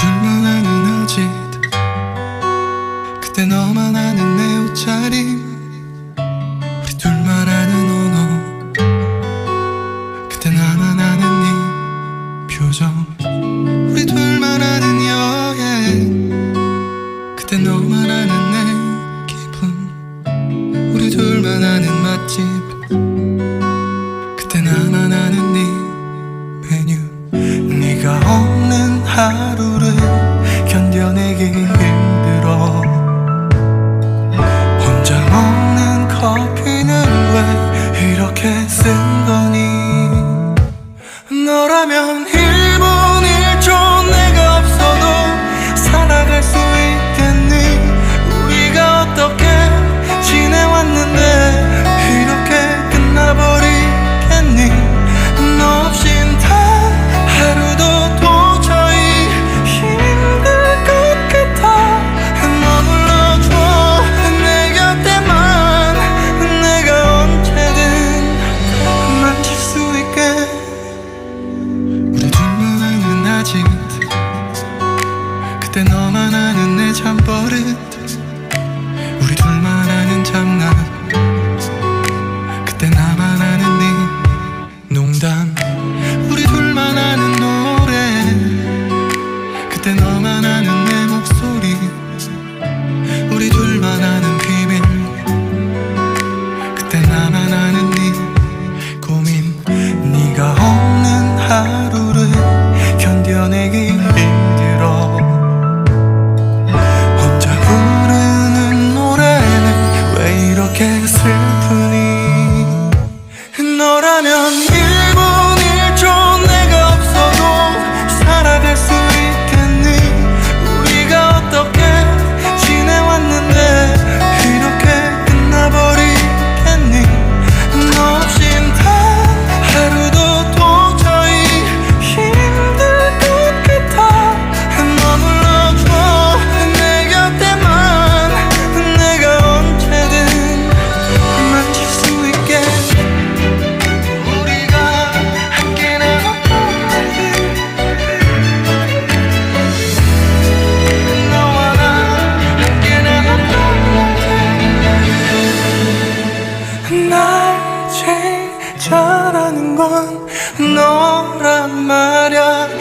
절망하는 아직 그때 너만 아는 내 옷차림 우리 둘만 아는 언어. 그때 나만 아는 네 표정. 우리 둘만 아는 여행. 그때 너만 아는 내 기분. 우리 둘만 아는 맛집. 그때 나만 아는 네 메뉴. 네가 없는 하루. 살긴 힘들어. 혼자 먹는 커피는 왜 이렇게 쓴 거니? 너라면 아직 그때 너만 아는 내 잠버릇. 건 너란 말야.